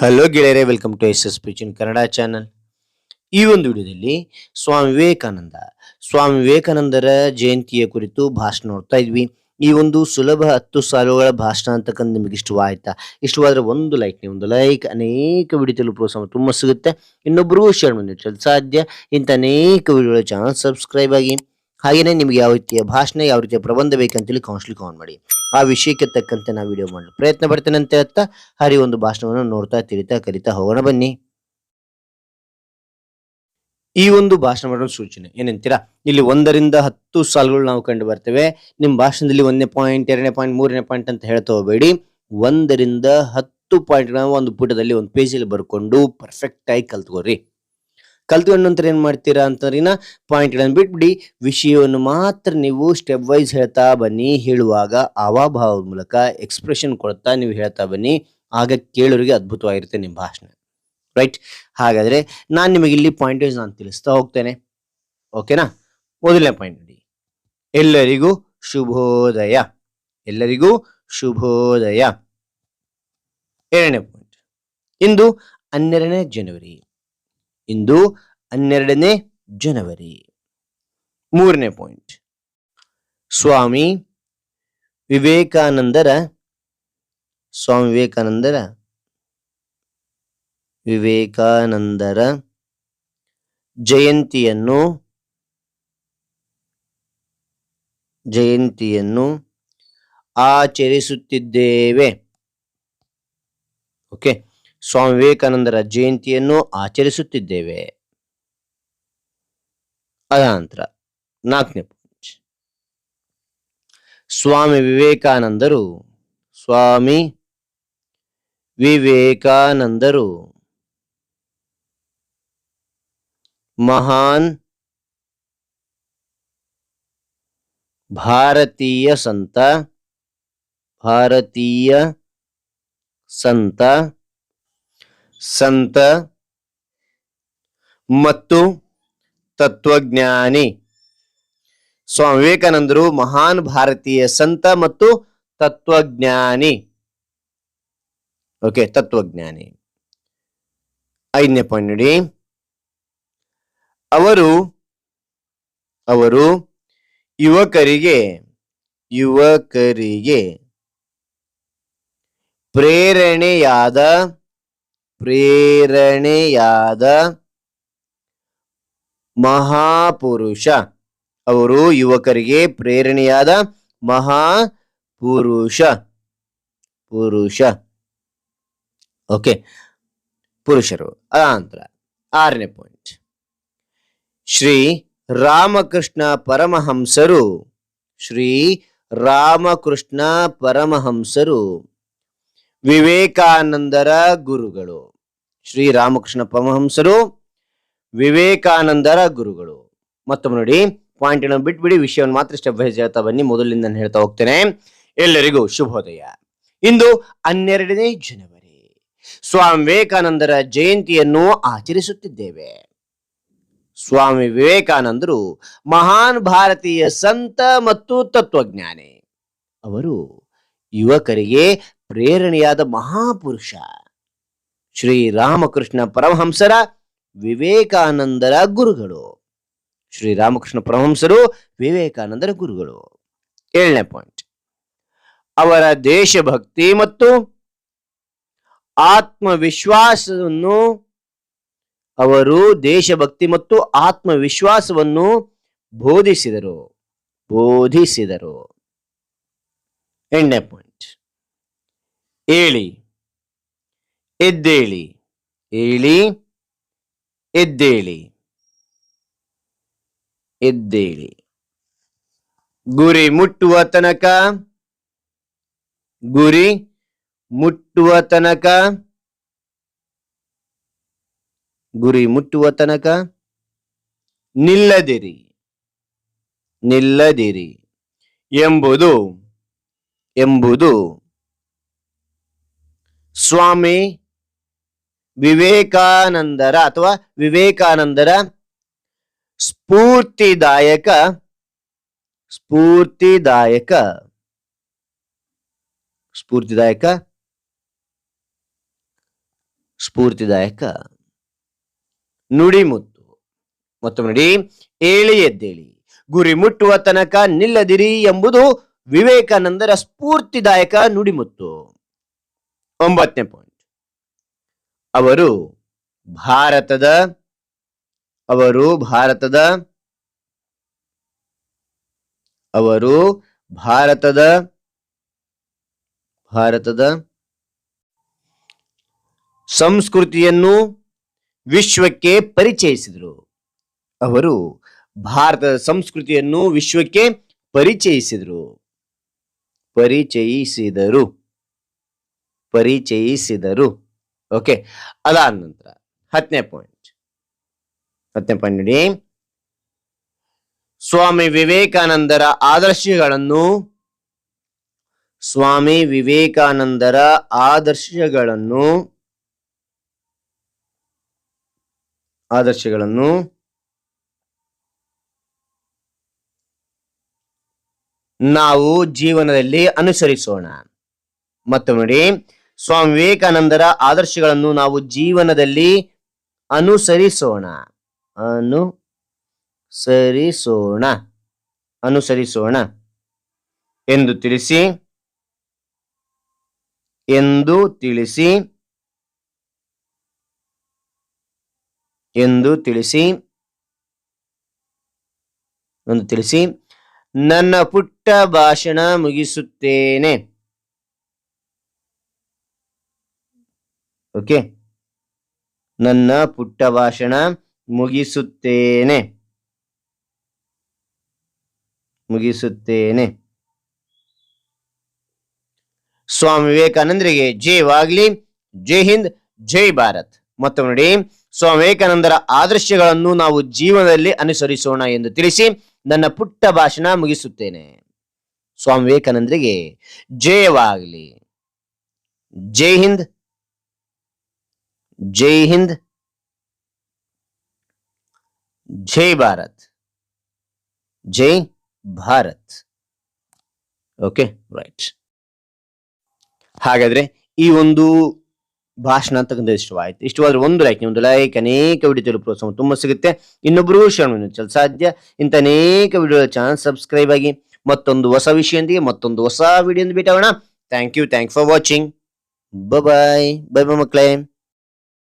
Hello ಗೆಳೆಯರೆ welcome to S S ಪಿಚಿನ್ Kannada channel ಈ ಒಂದು ವಿಡಿಯೋದಲ್ಲಿ ಸ್ವಾಮಿ ವಿವೇಕಾನಂದ, ಸ್ವಾಮಿ ವಿವೇಕಾನಂದರ ಜಯಂತಿಯ ಕುರಿತು ಭಾಷಣ ನೋಡ್ತಾ ಇದ್ವಿ. ಈ ಒಂದು ಸುಲಭ ಹತ್ತು ಸಾಲುಗಳ ಭಾಷಣ ಅಂತಕ್ಕಂಥ ನಿಮಗೆ ಇಷ್ಟವಾಯ್ತಾ? ಇಷ್ಟವಾದರೆ ಒಂದು ಲೈಕ್ ನೀವು ಒಂದು ಲೈಕ್ ಅನೇಕ ವಿಡಿಯೋ ತಲುಪುವ ಸಮ ತುಂಬ ಸಿಗುತ್ತೆ. ಇನ್ನೊಬ್ಬರಿಗೂ ಶೇರ್ ಮಾಡಿ ಸಾಧ್ಯ. ಇಂಥ ಅನೇಕ ವಿಡಿಯೋಗಳ ಚಾನಲ್ ಸಬ್ಸ್ಕ್ರೈಬ್ ಆಗಿ. ಹಾಗೆಯೇ ನಿಮಗೆ ಯಾವ ರೀತಿಯ ಭಾಷಣ, ಯಾವ ರೀತಿಯ ಪ್ರಬಂಧ ಬೇಕಂತೇಳಿ ಕೌನ್ಸಿಲ್ ಆನ್ ಮಾಡಿ. ಆ ವಿಷಯಕ್ಕೆ ತಕ್ಕಂತೆ ನಾವು ವಿಡಿಯೋ ಮಾಡಲು ಪ್ರಯತ್ನ ಪಡ್ತೇನೆ ಅಂತ ಹೇಳ್ತಾ, ಹರಿ ಒಂದು ಭಾಷಣವನ್ನು ನೋಡ್ತಾ, ತಿಳಿತಾ, ಕಲಿತಾ ಹೋಗೋಣ ಬನ್ನಿ. ಈ ಒಂದು ಭಾಷಣ ಮಾಡೋ ಸೂಚನೆ, ಏನಂತೀರಾ? ಇಲ್ಲಿ ಒಂದರಿಂದ ಹತ್ತು ಸಾಲುಗಳು ನಾವು ಕಂಡು ಬರ್ತೇವೆ. ನಿಮ್ಮ ಭಾಷಣದಲ್ಲಿ ಒಂದನೇ ಪಾಯಿಂಟ್ ಎರಡನೇ ಪಾಯಿಂಟ್ ಮೂರನೇ ಪಾಯಿಂಟ್ ಅಂತ ಹೇಳ್ತಾ ಹೋಗಬೇಡಿ. ಒಂದರಿಂದ ಹತ್ತು ಪಾಯಿಂಟ್ ಒಂದು ಪುಟದಲ್ಲಿ ಒಂದು ಪೇಜಲ್ಲಿ ಬರ್ಕೊಂಡು ಪರ್ಫೆಕ್ಟ್ ಆಗಿ ಕಲ್ತ್ಕೋರಿ ಕಲ್ತ್ಕೊಂಡ ನಂತರ ಏನು ಮಾಡ್ತೀರಾ ಅಂತಂದ್ರಿನ ಪಾಯಿಂಟ್ಗಳನ್ನು ಬಿಟ್ಬಿಡಿ, ವಿಷಯವನ್ನು ಮಾತ್ರ ನೀವು ಸ್ಟೆಪ್ ವೈಸ್ ಹೇಳ್ತಾ ಬನ್ನಿ. ಹೇಳುವಾಗ ಅವಾಭಾವದ ಮೂಲಕ ಎಕ್ಸ್ಪ್ರೆಷನ್ ಕೊಡ್ತಾ ನೀವು ಹೇಳ್ತಾ ಬನ್ನಿ. ಆಗ ಕೇಳೋರಿಗೆ ಅದ್ಭುತವಾಗಿರುತ್ತೆ ನಿಮ್ಮ ಭಾಷಣ. ರೈಟ್ ಹಾಗಾದ್ರೆ ನಾನು ನಿಮಗೆ ಇಲ್ಲಿ ಪಾಯಿಂಟ್ ವೈಸ್ ನಾನು ತಿಳಿಸ್ತಾ ಹೋಗ್ತೇನೆ. ಓಕೆನಾ ಮೊದಲನೇ ಪಾಯಿಂಟ್ ನೋಡಿ. ಎಲ್ಲರಿಗೂ ಶುಭೋದಯ. ಎಲ್ಲರಿಗೂ ಶುಭೋದಯ. ಎರಡನೇ ಪಾಯಿಂಟ್ ಇಂದು ಹನ್ನೆರಡನೇ ಜನವರಿ ಇಂದು ಹನ್ನೆರಡನೇ ಜನವರಿ. ಮೂರನೇ ಪಾಯಿಂಟ್. ಸ್ವಾಮಿ ವಿವೇಕಾನಂದರ ಸ್ವಾಮಿ ವಿವೇಕಾನಂದರ ವಿವೇಕಾನಂದರ ಜಯಂತಿಯನ್ನು ಜಯಂತಿಯನ್ನು ಆಚರಿಸುತ್ತಿದ್ದೇವೆ. ಓಕೆ. ಸ್ವಾಮಿ ವಿವೇಕಾನಂದರ ಜಯಂತಿಯನ್ನು ಆಚರಿಸುತ್ತಿದ್ದೇವೆ. ಅದಾನಂತರ ನಾಲ್ಕನೇ ಪಾಯಿಂಟ್ ಸ್ವಾಮಿ ವಿವೇಕಾನಂದರು ಸ್ವಾಮಿ ವಿವೇಕಾನಂದರು, ಮಹಾನ್ ಭಾರತೀಯ ಸಂತ ಭಾರತೀಯ ಸಂತ ಸಂತ ಮತ್ತು ತತ್ವಜ್ಞಾನಿ. ಸ್ವಾಮಿ ವಿವೇಕಾನಂದರು ಮಹಾನ್ ಭಾರತೀಯ ಸಂತ ಮತ್ತು ತತ್ವಜ್ಞಾನಿ. ಓಕೆ, ತತ್ವಜ್ಞಾನಿ. ಐದನೇ ಪಾಯಿಂಟ್ ನೋಡಿ. ಅವರು ಅವರು ಯುವಕರಿಗೆ ಯುವಕರಿಗೆ ಪ್ರೇರಣೆಯಾದ ಪ್ರೇರಣೆಯಾದ ಮಹಾಪುರುಷ. ಅವರು ಯುವಕರಿಗೆ ಪ್ರೇರಣೆಯಾದ ಮಹಾಪುರುಷ. ಪುರುಷ. ಓಕೆ. ಪುರುಷರು. ಅನಂತರ ಆರನೇ ಪಾಯಿಂಟ್ ಶ್ರೀ ರಾಮಕೃಷ್ಣ ಪರಮಹಂಸರು. ಶ್ರೀ ರಾಮಕೃಷ್ಣ ಪರಮಹಂಸರು. ವಿವೇಕಾನಂದರ ಗುರುಗಳು. ಶ್ರೀ ರಾಮಕೃಷ್ಣ ಪರಮಹಂಸರು ವಿವೇಕಾನಂದರ ಗುರುಗಳು. ಮತ್ತೊಮ್ಮೆ ನೋಡಿ ಪಾಯಿಂಟ್ ಅನ್ನು ಬಿಟ್ಬಿಡಿ, ವಿಷಯವನ್ನು ಮಾತ್ರ ಸ್ಟೆಪ್ ವೈಸ್ ಹೇಳ್ತಾ ಬನ್ನಿ. ಮೊದಲಿಂದ ಹೇಳ್ತಾ ಹೋಗ್ತೇನೆ. ಎಲ್ಲರಿಗೂ ಶುಭೋದಯ. ಇಂದು ಹನ್ನೆರಡನೇ ಜನವರಿ. ಸ್ವಾಮಿ ವಿವೇಕಾನಂದರ ಜಯಂತಿಯನ್ನು ಆಚರಿಸುತ್ತಿದ್ದೇವೆ. ಸ್ವಾಮಿ ವಿವೇಕಾನಂದರು ಮಹಾನ್ ಭಾರತೀಯ ಸಂತ ಮತ್ತು ತತ್ವಜ್ಞಾನಿ. ಅವರು ಯುವಕರಿಗೆ ಪ್ರೇರಣೆಯಾದ ಮಹಾಪುರುಷ ಶ್ರೀ ರಾಮಕೃಷ್ಣ ಪರಮಹಂಸರ ವಿವೇಕಾನಂದರ ಗುರುಗಳು. ಶ್ರೀ ರಾಮಕೃಷ್ಣ ಪರಮಹಂಸರು ವಿವೇಕಾನಂದರ ಗುರುಗಳು. ಏಳನೇ ಪಾಯಿಂಟ್ ಅವರ ದೇಶಭಕ್ತಿ ಮತ್ತು ಆತ್ಮವಿಶ್ವಾಸವನ್ನು ಅವರು ದೇಶಭಕ್ತಿ ಮತ್ತು ಆತ್ಮವಿಶ್ವಾಸವನ್ನು ಬೋಧಿಸಿದರು. ಬೋಧಿಸಿದರು. ಎಂಟನೇ ಪಾಯಿಂಟ್ ಏಳಿ. ಎದ್ದೇಳಿ. ಏಳಿ. ಎದ್ದೇಳಿ. ಎದ್ದೇಳಿ. ಗುರಿ ಮುಟ್ಟುವ ತನಕ. ಗುರಿ ಮುಟ್ಟುವ ತನಕ. ಗುರಿ ಮುಟ್ಟುವ ತನಕ. ನಿಲ್ಲದಿರಿ. ನಿಲ್ಲದಿರಿ. ಎಂಬುದು ಎಂಬುದು ಸ್ವಾಮಿ ವಿವೇಕಾನಂದರ ಅಥವಾ ವಿವೇಕಾನಂದರ ಸ್ಫೂರ್ತಿದಾಯಕ ಸ್ಫೂರ್ತಿದಾಯಕ ಸ್ಫೂರ್ತಿದಾಯಕ ಸ್ಫೂರ್ತಿದಾಯಕ. ನುಡಿಮುತ್ತು. ಮತ್ತೊಮ್ಮೆ ನೋಡಿ ಏಳಿ ಎದ್ದೇಳಿ. ಗುರಿ ಮುಟ್ಟುವ ತನಕ ನಿಲ್ಲದಿರಿ ಎಂಬುದು ವಿವೇಕಾನಂದರ ಸ್ಫೂರ್ತಿದಾಯಕ ನುಡಿಮುತ್ತು. ಒಂಬತ್ತನೇ ಪಾಯಿಂಟ್ ಅವರು ಭಾರತದ ಅವರು ಭಾರತದ ಅವರು ಭಾರತದ ಭಾರತದ ಸಂಸ್ಕೃತಿಯನ್ನು ವಿಶ್ವಕ್ಕೆ ಪರಿಚಯಿಸಿದರು. ಅವರು ಭಾರತದ ಸಂಸ್ಕೃತಿಯನ್ನು ವಿಶ್ವಕ್ಕೆ ಪರಿಚಯಿಸಿದರು. ಪರಿಚಯಿಸಿದರು. ಪರಿಚಯಿಸಿದರು. ಓಕೆ ಅದಾದ ನಂತರ ಹತ್ತನೇ ಪಾಯಿಂಟ್ ಹತ್ತನೇ ಪಾಯಿಂಟ್ ನೋಡಿ. ಸ್ವಾಮಿ ವಿವೇಕಾನಂದರ ಆದರ್ಶಗಳನ್ನು, ಸ್ವಾಮಿ ವಿವೇಕಾನಂದರ ಆದರ್ಶಗಳನ್ನು ಆದರ್ಶಗಳನ್ನು, ನಾವು ಜೀವನದಲ್ಲಿ ಅನುಸರಿಸೋಣ. ಮತ್ತು ನೋಡಿ ಸ್ವಾಮಿ ವಿವೇಕಾನಂದರ ಆದರ್ಶಗಳನ್ನು ನಾವು ಜೀವನದಲ್ಲಿ ಅನುಸರಿಸೋಣ. ಅನುಸರಿಸೋಣ. ಅನುಸರಿಸೋಣ. ಎಂದು ತಿಳಿಸಿ. ಎಂದು ತಿಳಿಸಿ. ಎಂದು ತಿಳಿಸಿ. ಎಂದು ತಿಳಿಸಿ. ನನ್ನ ಪುಟ್ಟ ಭಾಷಣ ಮುಗಿಸುತ್ತೇನೆ. ಓಕೆ? ನನ್ನ ಪುಟ್ಟ ಭಾಷಣ ಮುಗಿಸುತ್ತೇನೆ. ಮುಗಿಸುತ್ತೇನೆ. ಸ್ವಾಮಿ ವಿವೇಕಾನಂದರಿಗೆ ಜಯವಾಗ್ಲಿ ಜೈ ಹಿಂದ್, ಜೈ ಭಾರತ್. ಮತ್ತೊಮ್ಮೆ ನೋಡಿ, ಸ್ವಾಮಿ ವಿವೇಕಾನಂದರ ಆದರ್ಶಗಳನ್ನು ನಾವು ಜೀವನದಲ್ಲಿ ಅನುಸರಿಸೋಣ ಎಂದು ತಿಳಿಸಿ ನನ್ನ ಪುಟ್ಟ ಭಾಷಣ ಮುಗಿಸುತ್ತೇನೆ. ಸ್ವಾಮಿ ವಿವೇಕಾನಂದರಿಗೆ ಜಯವಾಗಲಿ ಜೈ ಹಿಂದ್ ಜೈ ಹಿಂದ್, ಜೈ ಭಾರತ್ ಜೈ ಭಾರತ್. ಓಕೆ ರೈಟ್ ಹಾಗಾದ್ರೆ ಈ ಒಂದು ಭಾಷಣ ಅಂತಕ್ಕಂಥ ಇಷ್ಟವಾಯಿತು. ಇಷ್ಟವಾದ್ರೆ ಒಂದು ಲೈಕ್ ಒಂದು ಲೈಕ್ ಅನೇಕ ವಿಡಿಯೋ ಪ್ರೋತ್ಸಾಹ ತುಂಬ ಸಿಗುತ್ತೆ. ಇನ್ನೊಬ್ರು ಶೇರ್ ಚಲ ಸಾಧ್ಯ. ಇಂಥ ಅನೇಕ ವಿಡಿಯೋ ಚಾನಲ್ ಸಬ್ಸ್ಕ್ರೈಬ್ ಆಗಿ ಮತ್ತೊಂದು ಹೊಸ ವಿಷಯದೊಂದಿಗೆ ಮತ್ತೊಂದು ಹೊಸ ವಿಡಿಯೋ ಭೇಟಿ thank you thank for watching bye bye bye ಮಕ್ಕಳೇ.